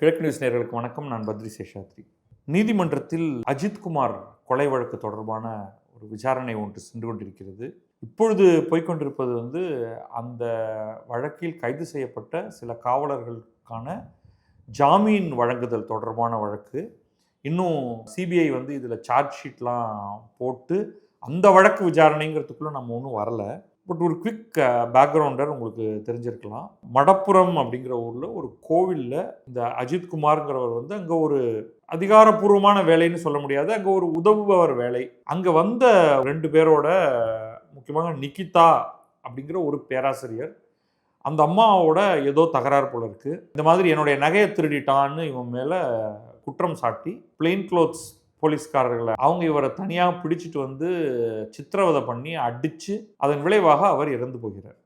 கிழக்கு நியூஸ் நேர்களுக்கு வணக்கம். நான் பத்ரி சேஷாத்ரி. நீதிமன்றத்தில் அஜித்குமார் கொலை வழக்கு தொடர்பான ஒரு விசாரணை ஒன்று சென்று கொண்டிருக்கிறது. இப்பொழுது போய்க்கொண்டிருப்பது வந்து அந்த வழக்கில் கைது செய்யப்பட்ட சில காவலர்களுக்கான ஜாமீன் வழங்குதல் தொடர்பான வழக்கு. இன்னும் சிபிஐ வந்து இதில் சார்ஜ் ஷீட்லாம் போட்டு அந்த வழக்கு விசாரணைங்கிறதுக்குள்ளே நம்ம ஒன்றும் வரல. பட் ஒரு குவிக் பேக்ரவுண்டர் உங்களுக்கு தெரிஞ்சிருக்கலாம். மடப்புறம் அப்படிங்கிற ஊரில் ஒரு கோவிலில் இந்த அஜித் குமார்ங்கிறவர் வந்து அங்கே ஒரு அதிகாரப்பூர்வமான வேலைன்னு சொல்ல முடியாது. அங்கே ஒரு உதவுபவர் வேலை. அங்கே வந்த ரெண்டு பேரோட முக்கியமாக நிக்கிதா அப்படிங்கிற ஒரு பேராசிரியர். அந்த அம்மாவோட ஏதோ தகராறு போல இருக்குது இந்த மாதிரி என்னுடைய நகையை திருடிட்டான்னு இவன் மேலே குற்றம் சாட்டி பிளெயின் க்ளோத்ஸ் போலீஸ்காரர்களை அவங்க இவரை தனியாக பிடிச்சிட்டு வந்து சித்திரவதை பண்ணி அடித்து அதன் விளைவாக அவர் இறந்து போகிறார்.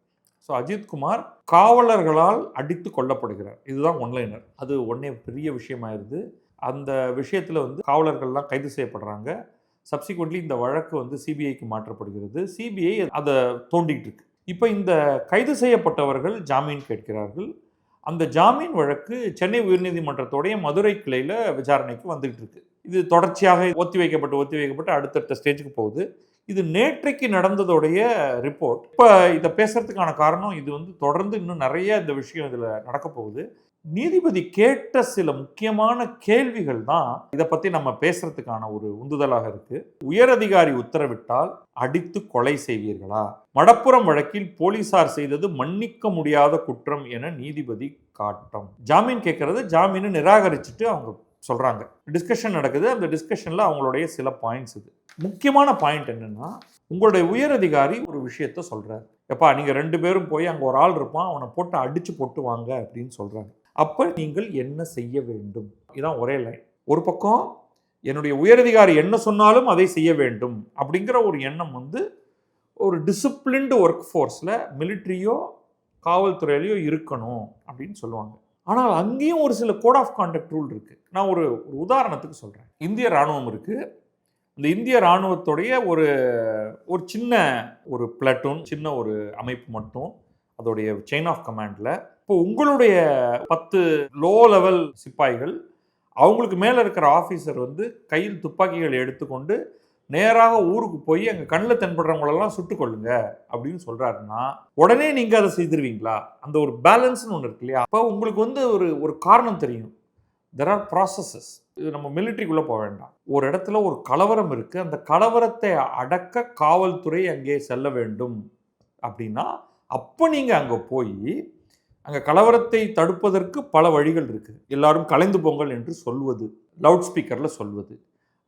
ஸோ அஜித்குமார் காவலர்களால் அடித்து கொல்லப்படுகிறார். இதுதான் ஒன்லைனர். அது ஒன்றே பெரிய விஷயமாயிருது. அந்த விஷயத்தில் வந்து காவலர்கள்லாம் கைது செய்யப்படுறாங்க. சப்சிக்வெண்ட்லி இந்த வழக்கு வந்து சிபிஐக்கு மாற்றப்படுகிறது. சிபிஐ அதை தோண்டிகிட்டு இருக்கு இப்போ இந்த கைது செய்யப்பட்டவர்கள் ஜாமீன் கேட்கிறார்கள். அந்த ஜாமீன் வழக்கு சென்னை உயர்நீதிமன்றத்தோடைய மதுரை கிளையில் விசாரணைக்கு வந்துகிட்டு இருக்கு இது தொடர்ச்சியாக ஒத்தி வைக்கப்பட்டு ஒத்தி வைக்கப்பட்டு அடுத்தடுத்த ஸ்டேஜுக்கு போகுது. இது நேற்றைக்கு நடந்ததோடைய ரிப்போர்ட் இப்போ இதை பேசுறதுக்கான காரணம் இது வந்து தொடர்ந்து இன்னும் நிறைய இந்த விஷயம் இதில் நடக்க போகுது. நீதிபதி கேட்ட சில முக்கியமான கேள்விகள் தான் இதை பற்றி நம்ம பேசுறதுக்கான ஒரு உந்துதலாக இருக்கு. உயரதிகாரி உத்தரவிட்டால் அடித்து கொலை செய்வீர்களா? மடப்புறம் வழக்கில் போலீசார் செய்தது மன்னிக்க முடியாத குற்றம் என நீதிபதி காட்டம். ஜாமீன் கேட்கறது ஜாமீனை நிராகரிச்சுட்டு அவங்க சொல்கிறாங்க டிஸ்கஷன் நடக்குது. அந்த டிஸ்கஷனில் அவங்களுடைய சில பாயிண்ட்ஸ் இது. முக்கியமான பாயிண்ட் என்னென்னா உங்களுடைய உயர் அதிகாரி ஒரு விஷயத்த சொல்கிறார் எப்பா நீங்கள் ரெண்டு பேரும் போய் அங்கே ஒரு ஆள் இருப்பான் அவனை போட்டு அடித்து போட்டு வாங்க அப்படின்னு சொல்கிறாங்க அப்போ நீங்கள் என்ன செய்ய வேண்டும்? இதான் ஒரே லைன் ஒரு பக்கம் என்னுடைய உயரதிகாரி என்ன சொன்னாலும் அதை செய்ய வேண்டும் அப்படிங்கிற ஒரு எண்ணம் வந்து ஒரு டிசிப்ளின்டு ஒர்க் ஃபோர்ஸில் மிலிட்ரியோ காவல்துறையிலையோ இருக்கணும் அப்படின்னு சொல்லுவாங்க. ஆனால் அங்கேயும் ஒரு சில கோட் ஆஃப் கான்டக்ட் ரூல் இருக்குது நான் ஒரு ஒரு உதாரணத்துக்கு சொல்கிறேன் இந்திய இராணுவம் இருக்குது இந்த இந்திய இராணுவத்துடைய ஒரு ஒரு சின்ன ஒரு பிளட்டூன் சின்ன ஒரு அமைப்பு மட்டும் அதோடைய செயின் ஆஃப் கமாண்டில் இப்போ உங்களுடைய பத்து லோ லெவல் சிப்பாய்கள் அவங்களுக்கு மேலே இருக்கிற ஆஃபீஸர் வந்து கையில் துப்பாக்கிகளை எடுத்துக்கொண்டு நேராக ஊருக்கு போய் அங்கே கண்ணில் தென்படுறவங்களெல்லாம் சுட்டுக் கொள்ளுங்க அப்படின்னு சொல்கிறாருன்னா உடனே நீங்கள் அதை செய்திருவீங்களா? அந்த ஒரு பேலன்ஸ்னு ஒன்று இருக்கு இல்லையா? அப்போ உங்களுக்கு வந்து ஒரு ஒரு காரணம் தெரியும். தெர் ஆர் ப்ராசஸஸ் இது நம்ம மிலிட்ரிக்குள்ளே போக வேண்டாம். ஒரு இடத்துல ஒரு கலவரம் இருக்குது அந்த கலவரத்தை அடக்க காவல்துறை அங்கே செல்ல வேண்டும். அப்படின்னா அப்போ நீங்கள் அங்கே போய் அங்கே கலவரத்தை தடுப்பதற்கு பல வழிகள் இருக்குது எல்லாரும் கலைந்து போங்கள் என்று சொல்வது லவுட் ஸ்பீக்கரில் சொல்வது.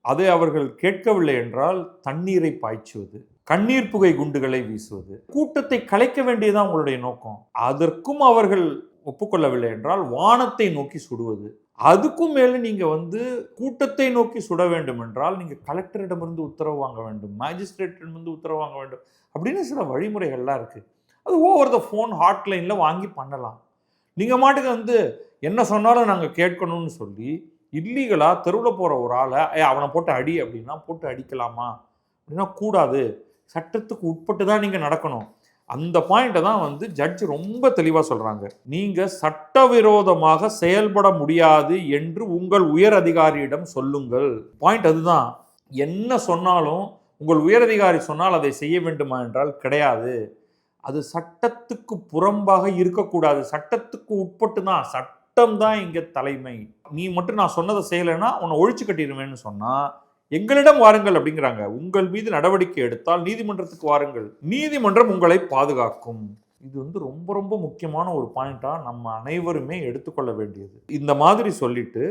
அதை அவர்கள் கேட்கவில்லை என்றால் தண்ணீரை பாய்ச்சுவது கண்ணீர் புகை குண்டுகளை வீசுவது கூட்டத்தை கலைக்க வேண்டியதான் உங்களுடைய நோக்கம். அதற்கும் அவர்கள் ஒப்புக்கொள்ளவில்லை என்றால் வானத்தை நோக்கி சுடுவது. அதுக்கும் மேலே நீங்கள் வந்து கூட்டத்தை நோக்கி சுட வேண்டும் என்றால் நீங்கள் கலெக்டரிடமிருந்து உத்தரவு வாங்க வேண்டும் மேஜிஸ்ட்ரேட்டிடமிருந்து உத்தரவு வாங்க வேண்டும் அப்படின்னு சில வழிமுறைகள்லாம் இருக்குது அது ஓவர் த ஃபோன் ஹாட்லைனில் வாங்கி பண்ணலாம். நீங்கள் மாட்டுக்கு வந்து என்ன சொன்னாலும் நாங்கள் கேட்கணும்னு சொல்லி இல்லீகலாக தெருவில் போகிற ஒரு ஆளை அவனை போட்டு அடி அப்படின்னா போட்டு அடிக்கலாமா? அப்படின்னா கூடாது. சட்டத்துக்கு உட்பட்டு தான் நீங்கள் நடக்கணும். அந்த பாயிண்ட்டை தான் வந்து ஜட்ஜ் ரொம்ப தெளிவாக சொல்கிறாங்க நீங்கள் சட்டவிரோதமாக செயல்பட முடியாது என்று உங்கள் உயர் அதிகாரியிடம் சொல்லுங்கள். பாயிண்ட் அதுதான். என்ன சொன்னாலும் உங்கள் உயரதிகாரி சொன்னால் அதை செய்ய வேண்டுமா என்றால் கிடையாது. அது சட்டத்துக்கு புறம்பாக இருக்கக்கூடாது. சட்டத்துக்கு உட்பட்டு தான் சட்டம் தான் இங்கே தலைமை. நீ மட்டும் நான் சொன்னதை செய்யலைன்னா உன்னை ஒழிச்சு கட்டிடுவேன்னு சொன்னால் எங்களிடம் வாருங்கள் அப்படிங்கிறாங்க. உங்கள் மீது நடவடிக்கை எடுத்தால் நீதிமன்றத்துக்கு வாருங்கள். நீதிமன்றம் உங்களை பாதுகாக்கும். இது வந்து ரொம்ப ரொம்ப முக்கியமான ஒரு பாயிண்டாக நம்ம அனைவருமே எடுத்துக்கொள்ள வேண்டியது. இந்த மாதிரி சொல்லிட்டு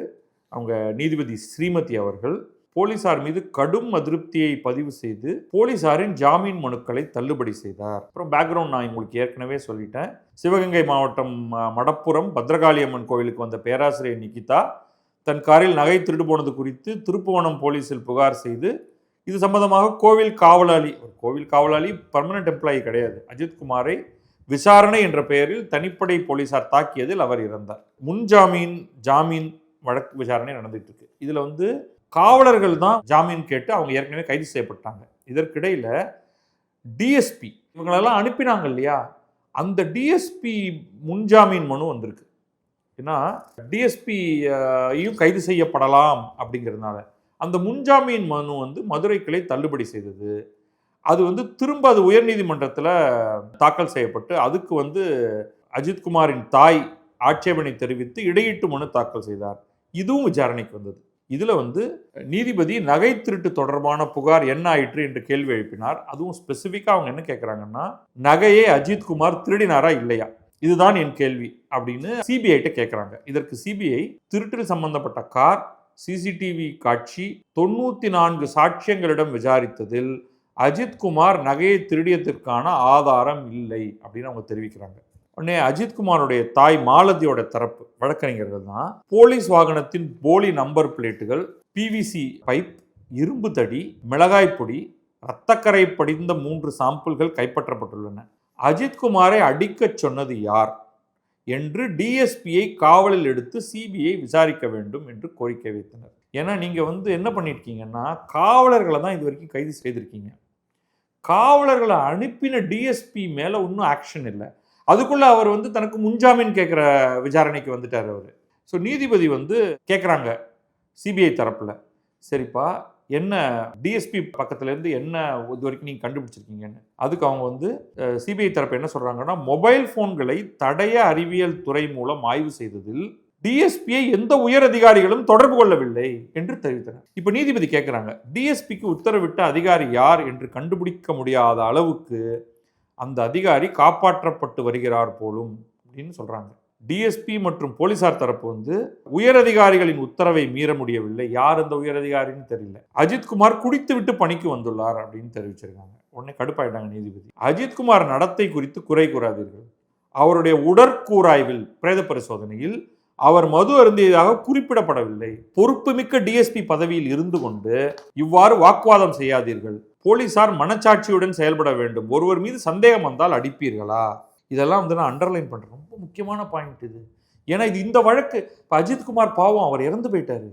அவங்க நீதிபதி ஸ்ரீமதி அவர்கள் போலீசார் மீது கடும் அதிருப்தியை பதிவு செய்து போலீசாரின் ஜாமீன் மனுக்களை தள்ளுபடி செய்தார். அப்புறம் பேக்ரவுண்ட் நான் உங்களுக்கு ஏற்கனவே சொல்லிட்டேன். சிவகங்கை மாவட்டம் மடப்புறம் மடப்புரம் பத்ரகாளி அம்மன் கோவிலுக்கு வந்த பேராசிரியர் நிகிதா தன் காரில் நகை திருடு போனது குறித்து திருப்புவனம் போலீசில் புகார் செய்து இது சம்பந்தமாக கோவில் காவலாளி ஒரு கோவில் காவலாளி பர்மனன்ட் எம்ப்ளாயி கிடையாது. அஜித்குமாரை விசாரணை என்ற பெயரில் தனிப்படை போலீசார் தாக்கியதில் அவர் இறந்தார். முன்ஜாமீன் ஜாமீன் வழக்கு விசாரணை நடந்துட்டு இருக்கு. இதுல வந்து காவலர்கள் தான் ஜாமீன் கேட்டு அவங்க ஏற்கனவே கைது செய்யப்பட்டாங்க. இதற்கிடையில டிஎஸ்பி இவங்களெல்லாம் அனுப்பினாங்க இல்லையா? அந்த டிஎஸ்பி முன்ஜாமீன் மனு வந்திருக்கு. ஏன்னா டிஎஸ்பியும் கைது செய்யப்படலாம் அப்படிங்கிறதுனால. அந்த முன்ஜாமீன் மனு வந்து மதுரை கிளை தள்ளுபடி செய்தது. அது வந்து திரும்ப அது உயர்நீதிமன்றத்தில் தாக்கல் செய்யப்பட்டு அதுக்கு வந்து அஜித்குமாரின் தாய் ஆட்சேபனை தெரிவித்து இடையீட்டு மனு தாக்கல் செய்தார். இதுவும் விசாரணைக்கு வந்தது. இதில் வந்து நீதிபதி நகை திருட்டு தொடர்பான புகார் என்ன ஆயிற்று என்று கேள்வி எழுப்பினார். அதுவும் ஸ்பெசிஃபிக்காக அவங்க என்ன கேட்குறாங்கன்னா நகையை அஜித்குமார் திருடினாரா இல்லையா? இதுதான் என் கேள்வி அப்படின்னு சிபிஐட்ட கேட்குறாங்க இதற்கு சிபிஐ திருட்டில் சம்பந்தப்பட்ட கார் சிசிடிவி காட்சி தொண்ணூற்றி நான்கு சாட்சியங்களிடம் விசாரித்ததில் அஜித்குமார் நகையை திருடியதற்கான ஆதாரம் இல்லை அப்படின்னு அவங்க தெரிவிக்கிறாங்க. உடனே அஜித்குமாருடைய தாய் மாலதியோட தரப்பு வழக்கறிஞர்கள் தான். போலீஸ் வாகனத்தின் போலி நம்பர் பிளேட்டுகள் பிவிசி பைப் இரும்பு தடி மிளகாய் பொடி இரத்தக்கரை படிந்த மூன்று சாம்பிள்கள் கைப்பற்றப்பட்டுள்ளன. அஜித்குமாரை அடிக்கச் சொன்னது யார் என்று டிஎஸ்பியை காவலில் எடுத்து சிபிஐ விசாரிக்க வேண்டும் என்று கோரிக்கை வைத்தனர். ஏன்னா நீங்கள் வந்து என்ன பண்ணியிருக்கீங்கன்னா காவலர்களை தான் இது வரைக்கும் கைது செய்திருக்கீங்க. காவலர்களை அனுப்பின டிஎஸ்பி மேலே இன்னும் ஆக்ஷன் இல்லை. அதுக்குள்ளே அவர் வந்து தனக்கு முன்ஜாமீன் கேட்குற விசாரணைக்கு வந்துட்டார் அவர். ஸோ நீதிபதி வந்து கேட்குறாங்க சிபிஐ தரப்பில். சரிப்பா என்ன டிஎஸ்பி பக்கத்துலேருந்து என்ன இது வரைக்கும் நீங்கள் கண்டுபிடிச்சிருக்கீங்கன்னு? அதுக்கு அவங்க வந்து சிபிஐ தரப்பு என்ன சொல்கிறாங்கன்னா மொபைல் ஃபோன்களை தடைய அறிவியல் துறை மூலம் ஆய்வு செய்ததில் டிஎஸ்பியை எந்த உயர் அதிகாரிகளும் தொடர்பு கொள்ளவில்லை என்று தெரிவித்தனர். இப்போ நீதிபதி கேட்குறாங்க டிஎஸ்பிக்கு உத்தரவிட்ட அதிகாரி யார் என்று கண்டுபிடிக்க முடியாத அளவுக்கு அந்த அதிகாரி காப்பாற்றப்பட்டு வருகிறார் போலும் அப்படின்னு சொல்கிறாங்க டிஎஸ்பி மற்றும் போலீசார் தரப்பு வந்து உயரதிகாரிகளின் உத்தரவை மீற முடியவில்லை. யார் அந்த உயரதிகாரின்னு தெரியல. அஜித்குமார் குடித்து விட்டு பணிக்கு வந்துள்ளார் அப்படின்னு தெரிவிச்சிருக்காங்க. உடனே கடுப்பாயிட்டாங்க நீதிபதி. அஜித்குமார் நடத்தை குறித்து குறை கூறாதீர்கள். அவருடைய உடற்கூராய்வில் பிரேத பரிசோதனையில் அவர் மது அருந்தியதாக குறிப்பிடப்படவில்லை. பொறுப்புமிக்க டிஎஸ்பி பதவியில் இருந்து கொண்டு இவ்வாறு வாக்குவாதம் செய்யாதீர்கள். போலீசார் மனச்சாட்சியுடன் செயல்பட வேண்டும். ஒருவர் மீது சந்தேகம் வந்தால் அடிப்பீர்களா? இதெல்லாம் வந்து நான் அண்டர்லைன் பண்ணுறேன் ரொம்ப முக்கியமான பாயிண்ட் இது. ஏன்னா இது இந்த வழக்கு. இப்போ அஜித்குமார் பாவம் அவர் இறந்து போயிட்டாரு.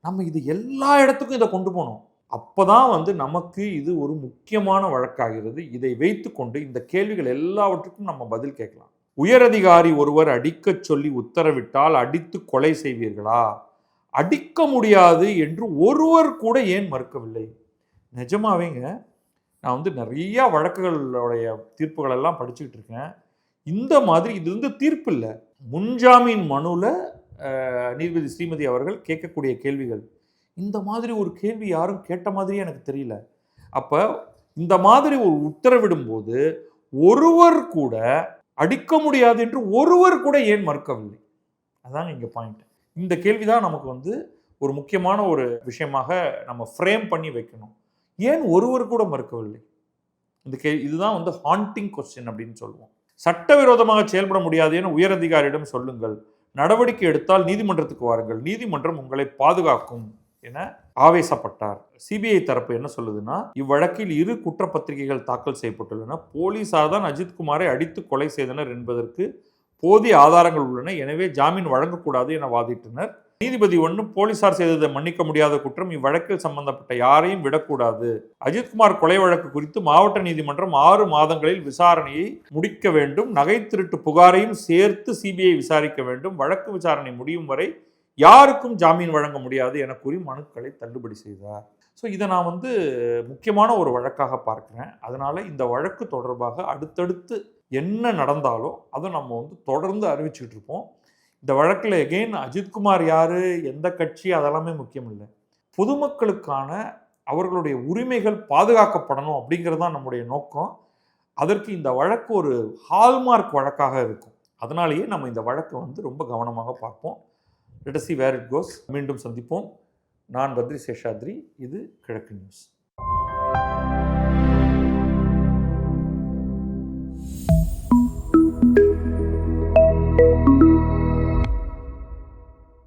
நம்ம இது எல்லா இடத்துக்கும் இதை கொண்டு போனோம். அப்போதான் வந்து நமக்கு இது ஒரு முக்கியமான வழக்காகிறது. இதை வைத்துக்கொண்டு இந்த கேள்விகள் எல்லாவற்றுக்கும் நம்ம பதில் கேட்கலாம். உயரதிகாரி ஒருவர் அடிக்கச் சொல்லி உத்தரவிட்டால் அடித்து கொலை செய்வீர்களா? அடிக்க முடியாது என்று ஒருவர் கூட ஏன் மறுக்கவில்லை? நிஜமாவேங்க நான் வந்து நிறையா வழக்குகளுடைய தீர்ப்புகளெல்லாம் படிச்சுக்கிட்டு இருக்கேன். இந்த மாதிரி இது வந்து தீர்ப்பு இல்லை. முன்ஜாமீன் மனுவில் நீதிபதி ஸ்ரீமதி அவர்கள் கேட்கக்கூடிய கேள்விகள். இந்த மாதிரி ஒரு கேள்வி யாரும் கேட்ட மாதிரியே எனக்கு தெரியல. அப்போ இந்த மாதிரி ஒரு உத்தரவிடும்போது ஒருவர் கூட அடிக்க முடியாது என்று ஒருவர் கூட ஏன் மறுக்கவில்லை? அதான் இங்கே பாயிண்ட் இந்த கேள்வி தான் நமக்கு வந்து ஒரு முக்கியமான ஒரு விஷயமாக நம்ம ஃப்ரேம் பண்ணி வைக்கணும். ஏன் ஒருவர் கூட மறுக்கவில்லை? இந்த கே இதுதான் வந்து ஹாண்டிங் கொஸ்டின் அப்படின்னு சொல்லுவோம். சட்டவிரோதமாக செயல்பட முடியாது என உயரதிகாரியிடம் சொல்லுங்கள். நடவடிக்கை எடுத்தால் நீதிமன்றத்துக்கு வாருங்கள். நீதிமன்றம் உங்களை பாதுகாக்கும் என ஆவேசப்பட்டார். சிபிஐ தரப்பு என்ன சொல்லுதுன்னா இவ்வழக்கில் இரு குற்றப்பத்திரிகைகள் தாக்கல் செய்யப்பட்டுள்ளன. போலீசார் தான் அஜித்குமாரை அடித்து கொலை செய்தனர் என்பதற்கு போதிய ஆதாரங்கள் உள்ளன. எனவே ஜாமீன் வழங்கக்கூடாது என வாதிட்டனர். நீதிபதி ஒன்று போலீசார் செய்ததை மன்னிக்க முடியாத குற்றம் இவ்வழக்கில் சம்பந்தப்பட்ட யாரையும் விடக்கூடாது. அஜித்குமார் கொலை வழக்கு குறித்து மாவட்ட நீதிமன்றம் ஆறு மாதங்களில் விசாரணையை முடிக்க வேண்டும். நகை திருட்டு புகாரையும் சேர்த்து சிபிஐ விசாரிக்க வேண்டும். வழக்கு விசாரணை முடியும் வரை யாருக்கும் ஜாமீன் வழங்க முடியாது என கூறி மனுக்களை தள்ளுபடி செய்தார். ஸோ இதை நான் வந்து முக்கியமான ஒரு வழக்காக பார்க்குறேன். அதனால் இந்த வழக்கு தொடர்பாக அடுத்தடுத்து என்ன நடந்தாலும் அதை நம்ம வந்து தொடர்ந்து அறிவிச்சுக்கிட்டு இருப்போம். இந்த வழக்கில் எகெயின் அஜித்குமார் யார் எந்த கட்சி அதெல்லாமே முக்கியம் இல்லை பொதுமக்களுக்கான அவர்களுடைய உரிமைகள் பாதுகாக்கப்படணும் அப்படிங்கிறது தான் நம்முடைய நோக்கம். அதற்கு இந்த வழக்கு ஒரு ஹால்மார்க் வழக்காக இருக்கும். அதனாலேயே நம்ம இந்த வழக்கை வந்து ரொம்ப கவனமாக பார்ப்போம். Let see where it goes மீண்டும் சந்திப்போம். நான் பத்ரி சேஷாத்ரி. இது கிழக்கு நியூஸ்